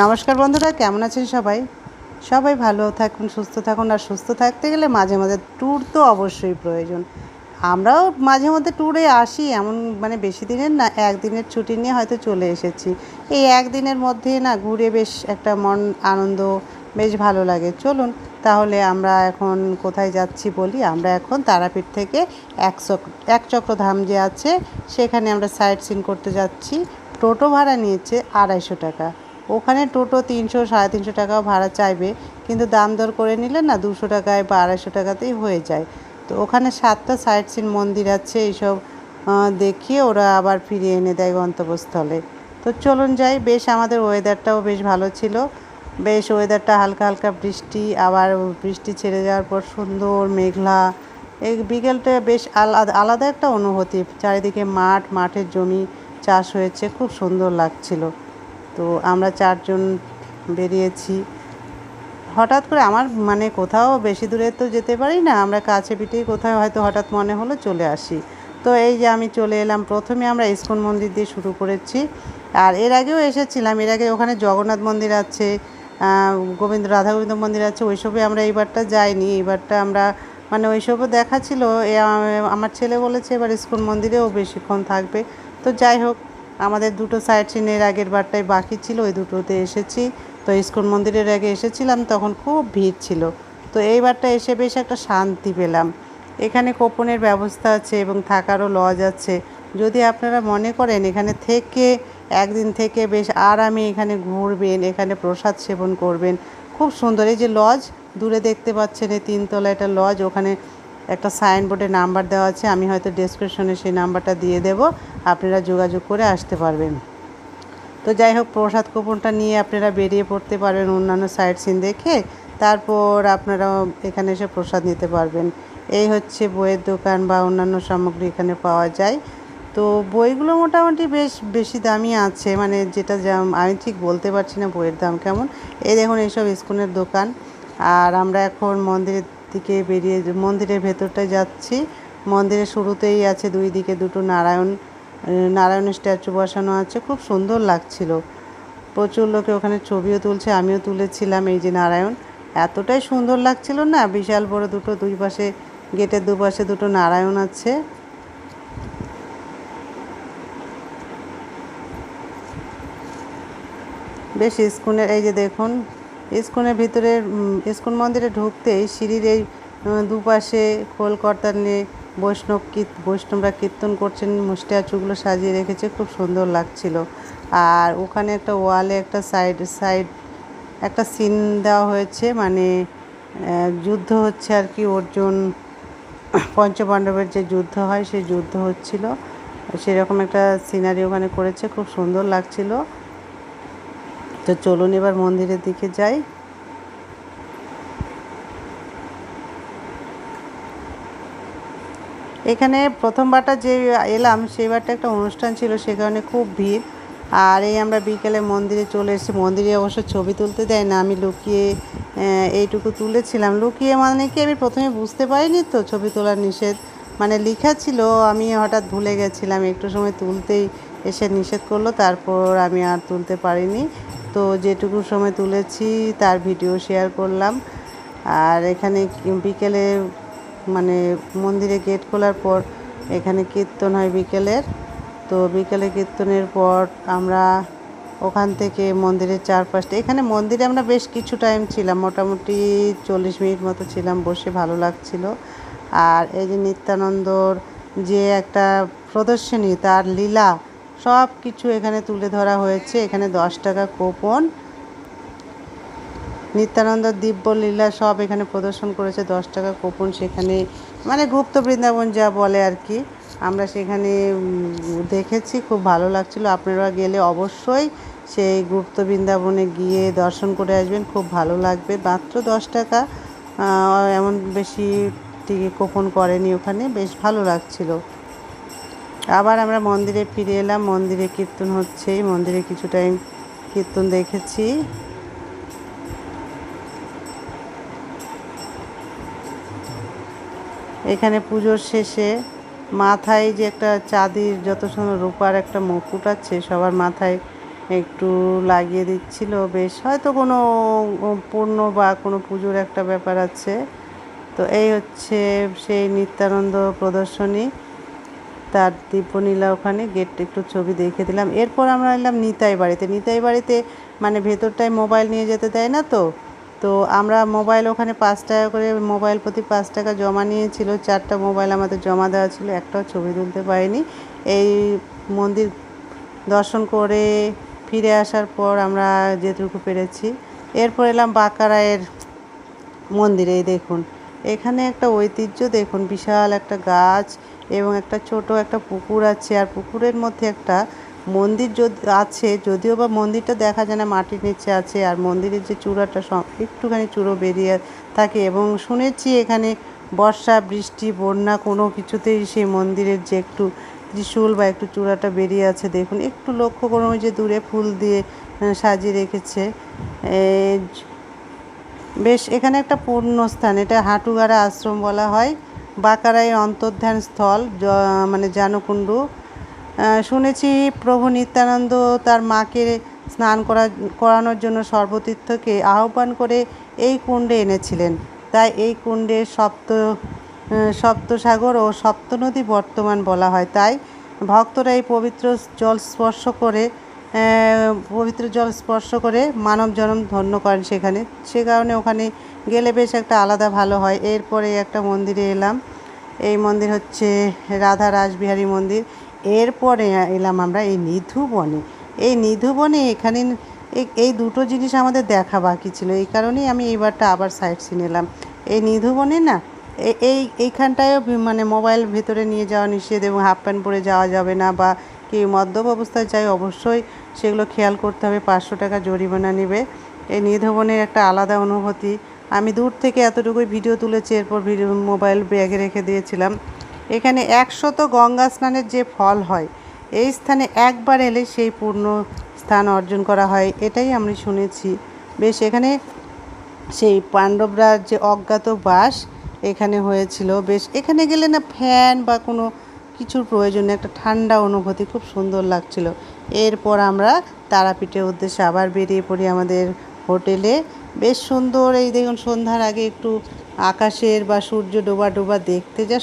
নমস্কার বন্ধুরা, কেমন আছেন সবাই? সবাই ভালো থাকুন, সুস্থ থাকুন আর সুস্থ থাকতে গেলে মাঝে মাঝে ট্যুর তো অবশ্যই প্রয়োজন। আমরাও মাঝে মধ্যে ট্যুরে আসি, এমন মানে বেশি দিনের না, একদিনের ছুটি নিয়ে হয়তো চলে এসেছি। এই একদিনের মধ্যে না ঘুরে বেশ একটা মন আনন্দ, বেশ ভালো লাগে। চলুন তাহলে আমরা এখন কোথায় যাচ্ছি বলি, আমরা এখন তারাপীঠ থেকে এক চক্র এক চক্রধাম যে আছে, সেখানে আমরা সাইট সিন করতে যাচ্ছি। টোটো ভাড়া নিয়েছে আড়াইশো টাকা। ওখানে টোটো তিনশো, সাড়ে তিনশো টাকাও ভাড়া চাইবে, কিন্তু দাম দর করে নিলে না দুশো টাকায় বা আড়াইশো টাকাতেই হয়ে যায়। তো ওখানে সাতটা সাইট সিন মন্দির আছে, এইসব দেখিয়ে ওরা আবার ফিরিয়ে এনে দেয় গন্তব্যস্থলে। তো চলুন যাই, বেশ আমাদের ওয়েদারটাও বেশ ভালো ছিল। বেশ ওয়েদারটা হালকা হালকা বৃষ্টি, আবার বৃষ্টি ছেড়ে যাওয়ার পর সুন্দর মেঘলা। এই বিকেলটা বেশ আলাদা আলাদা একটা অনুভূতি। চারিদিকে মাঠ, মাঠের জমি চাষ হয়েছে, খুব সুন্দর লাগছিল। তো আমরা চারজন বেরিয়েছি। হঠাৎ করে আমার মানে কোথাও বেশি দূরে তো যেতে পারি না, আমরা কাছে পিঠেই কোথাও হয়তো হঠাৎ মনে হলো চলে আসি। তো এই যে আমি চলে এলাম, প্রথমে আমরা ইস্কন মন্দির দিয়ে শুরু করেছি। আর এর আগেও এসেছিলাম, এর আগে ওখানে জগন্নাথ মন্দির আছে গোবিন্দ রাধা গোবিন্দ মন্দির আছে, ওইসবে আমরা এইবারটা যাইনি, এইবারটা আমরা মানে ওইসবও দেখা ছিল। আমার ছেলে বলেছে এবার ইস্কন মন্দিরেও বেশিক্ষণ থাকবে। তো যাই হোক আমাদের দুটো সাইড সিনের আগের বারটাই বাকি ছিল, ওই দুটোতে এসেছি। তো ইস্কন মন্দিরের আগে এসেছিলাম, তখন খুব ভিড় ছিল। তো এইবারটা এসে বেশ একটা শান্তি পেলাম। এখানে কোপনের ব্যবস্থা আছে এবং থাকারও লজ আছে। যদি আপনারা মনে করেন, এখানে থেকে একদিন থেকে বেশ আরামে এখানে ঘুরবেন, এখানে প্রসাদ সেবন করবেন। খুব সুন্দর, এই যে লজ, দূরে দেখতে পাচ্ছেন এই তিনতলা একটা লজ, ওখানে একটা সাইনবোর্ডে নাম্বার দেওয়া আছে, আমি হয়তো ডেসক্রিপশনে সেই নাম্বারটা দিয়ে দেব, আপনারা যোগাযোগ করে আসতে পারবেন। তো যাই হোক, প্রসাদ কুপনটা নিয়ে আপনারা বেরিয়ে পড়তে পারবেন অন্যান্য সাইট সিন দেখে, তারপর আপনারা এখানে এসে প্রসাদ নিতে পারবেন। এই হচ্ছে বইয়ের দোকান বা অন্যান্য সামগ্রী এখানে পাওয়া যায়। তো বইগুলো মোটামুটি বেশ বেশি দামই আছে মানে যেটা আমি ঠিক বলতে পারছি না বইয়ের দাম কেমন। এই দেখুন, এইসব স্কুলের দোকান। আর আমরা এখন মন্দিরের দিকে বেরিয়ে মন্দিরের ভেতরটায় যাচ্ছি। মন্দিরের শুরুতেই আছে দুই দিকে দুটো নারায়ণ আহ, নারায়ণের স্ট্যাচু বসানো আছে। খুব সুন্দর লাগছিল। প্রচুর লোকে ওখানে ছবিও তুলছে আমিও তুলেছিলাম এই যে নারায়ণ। এতটাই সুন্দর লাগছিল না? বিশাল বড় দুটো দুই পাশে গেটের দুপাশে দুটো নারায়ণ আছে। বেশ ইস্কুনের এই যে দেখুন ইস্কুনের ভিতরে ইস্কন মন্দিরে ঢুকতেই সিঁড়ির এই দুপাশে খোলকর্তার নিয়ে বৈষ্ণব কীর্ত বৈষ্ণবরা কীর্তন করছেন স্ট্যাচুগুলো সাজিয়ে রেখেছে, খুব সুন্দর লাগছিল। আর ওখানে একটা ওয়ালে একটা সাইড সাইড একটা সিন দেওয়া হয়েছে মানে যুদ্ধ হচ্ছে আর কি, অর্জুন, পঞ্চপাণ্ডবের যে যুদ্ধ হয়, সেই যুদ্ধ হচ্ছিল। সেরকম একটা সিনারি ওখানে করেছে, খুব সুন্দর লাগছিল। তো চলুন এবার মন্দিরের দিকে যাই। এখানে প্রথমবারটা যে এলাম সেইবারটা একটা অনুষ্ঠান ছিল, সে কারণে খুব ভিড়। আর এই আমরা বিকেলে মন্দিরে চলে এসেছি। মন্দিরে অবশ্য ছবি তুলতে দেয় না, আমি লুকিয়ে এইটুকু তুলেছিলাম। লুকিয়ে মানে কি আমি প্রথমে বুঝতে পারিনি তো ছবি তোলার নিষেধ। মানে লেখা ছিল, আমি হঠাৎ ভুলে গেছিলাম, একটু সময় তুলতেই এসে নিষেধ করল, তারপর আমি আর তুলতে পারিনি। তো যেটুকু সময় তুলেছি, তার ভিডিও শেয়ার করলাম। আর এখানে বিকেলে মানে মন্দিরে গেট খোলার পর এখানে কীর্তন হয় বিকেলের। তো বিকেলে কীর্তনের পর আমরা ওখান থেকে মন্দিরের চারপাশটা, এখানে মন্দিরে আমরা বেশ কিছু টাইম ছিলাম, মোটামুটি চল্লিশ মিনিট মতো ছিলাম, বসে ভালো লাগছিল। আর এই যে নিত্যানন্দর যে একটা প্রদর্শনী, তার লীলা সব কিছু এখানে তুলে ধরা হয়েছে। এখানে দশ টাকা কোপন নিত্যানন্দ দিব্য লীলা সব এখানে প্রদর্শন করেছে, দশ টাকা কোপন সেখানে। মানে গুপ্ত বৃন্দাবন যা বলে আর কি। আমরা সেখানে দেখেছি, খুব ভালো লাগছিল। আপনারা গেলে অবশ্যই সেই গুপ্ত বৃন্দাবনে গিয়ে দর্শন করে আসবেন, খুব ভালো লাগবে। মাত্র দশ টাকা এমন বেশি টিকিট কোপন করেনি ওখানে, বেশ ভালো লাগছিল। আবার আমরা মন্দিরে ফিরে এলাম, মন্দিরে কীর্তন হচ্ছে, মন্দিরে কিছু টাইম কীর্তন দেখেছি। এখানে পুজোর শেষে মাথায় যে একটা চাঁদির যত সুন্দর রূপার একটা মুকুট আছে, সবার মাথায় একটু লাগিয়ে দিচ্ছিল। বেশ, হয়তো কোনো পূর্ণ বা কোনো পুজোর একটা ব্যাপার আছে। তো এই হচ্ছে সেই নিত্যানন্দ প্রদর্শনী। তার দীপনীলা ওখানে গেট একটু ছবি দেখে দিলাম। এরপর আমরা এলাম নিতাই বাড়িতে। নিতাই বাড়িতে মানে ভেতরটায় মোবাইল নিয়ে যেতে দেয় না তো? তো আমরা মোবাইল ওখানে পাঁচ টাকা করে মোবাইল প্রতি পাঁচ টাকা জমা নিয়েছিল। চারটা মোবাইল আমাদের জমা দেওয়া ছিল, একটাও ছবি তুলতে পারিনি। এই মন্দির দর্শন করে ফিরে আসার পর আমরা যেটুকু পেরেছি। এরপর এলাম বাঁকারায়ের মন্দিরে দেখুন। এখানে একটা ঐতিহ্য, দেখুন, বিশাল একটা গাছ। এবং একটা ছোট একটা পুকুর আছে, আর পুকুরের মধ্যে একটা মন্দির যদি, আছে, যদিও বা মন্দিরটা দেখা যায় না, মাটির নিচে আছে, আর মন্দিরের যে চূড়াটা সব একটুখানি চূড়ো বেরিয়ে থাকে এবং শুনেছি এখানে বর্ষা, বৃষ্টি, বন্যা কোনো কিছুতেই সেই মন্দিরের যে একটু ত্রিশূল বা একটু চূড়াটা বেরিয়ে আছে। দেখুন, একটু লক্ষ্য করুন, ওই যে দূরে ফুল দিয়ে সাজিয়ে রেখেছে। বেশ, এখানে একটা পূর্ণ স্থান এটা হাঁটুগাড়া আশ্রম বলা হয়। বাঁকারাই অন্তর্ধান স্থল মানে জানকুণ্ডু। শুনেছি প্রভু নিত্যানন্দ তার মাকে স্নান করা, করানোর জন্য সর্বতীর্থকে আহ্বান করে এই কুণ্ডে এনেছিলেন। তাই এই কুণ্ডে সপ্ত সপ্তসাগর ও সপ্তনদী বর্তমান বলা হয়। তাই ভক্তরা এই পবিত্র জল স্পর্শ করে পবিত্র জল স্পর্শ করে মানব জনম ধন্য করেন সেখানে। সে কারণে ওখানে গেলে বেশ একটা আলাদা ভালো হয়। এরপরে একটা মন্দিরে এলাম। এই মন্দির হচ্ছে রাধা রাসবিহারী মন্দির। এরপরে এলাম আমরা এই নিধুবনে এই নিধুবনে এখানে এই- দুটো জিনিস আমাদের দেখা বাকি ছিল। এই কারণেই আমি এইবারটা আবার সাইড সিন এলাম। এই নিধুবনে না এই এইখানটায়ও মানে মোবাইল ভেতরে নিয়ে যাওয়া নিষেধ এবং হাফ প্যান্ট পরে যাওয়া যাবে না বা কেউ মদ্যপ অবস্থায় যায় অবশ্যই সেগুলো খেয়াল করতে হবে। পাঁচশো টাকা জরিমানা নেবে। এই নিধুবনের একটা আলাদা অনুভূতি। আমি দূর থেকে এতটুকুই ভিডিও তুলেছি, এরপর ভিডিও মোবাইল ব্যাগে রেখে দিয়েছিলাম। এখানে একশত গঙ্গা স্নানের যে ফল হয়, এই স্থানে একবার এলে সেই পূর্ণ স্থান অর্জন করা হয়, এটাই আমি শুনেছি। বেশ, এখানে সেই পাণ্ডবরা যে অজ্ঞাত বাস এখানে হয়েছিল। বেশ, এখানে গেলে না ফ্যান বা কোনো কিছুর প্রয়োজন একটা ঠান্ডা অনুভূতি, খুব সুন্দর লাগছিল। এরপর আমরা তারাপীঠের উদ্দেশ্যে আবার বেরিয়ে পড়ি আমাদের হোটেলে। বেশ সুন্দর এই দেখুন, সন্ধ্যার আগে একটু আকাশের বা সূর্য ডোবা ডোবা দেখতে, যা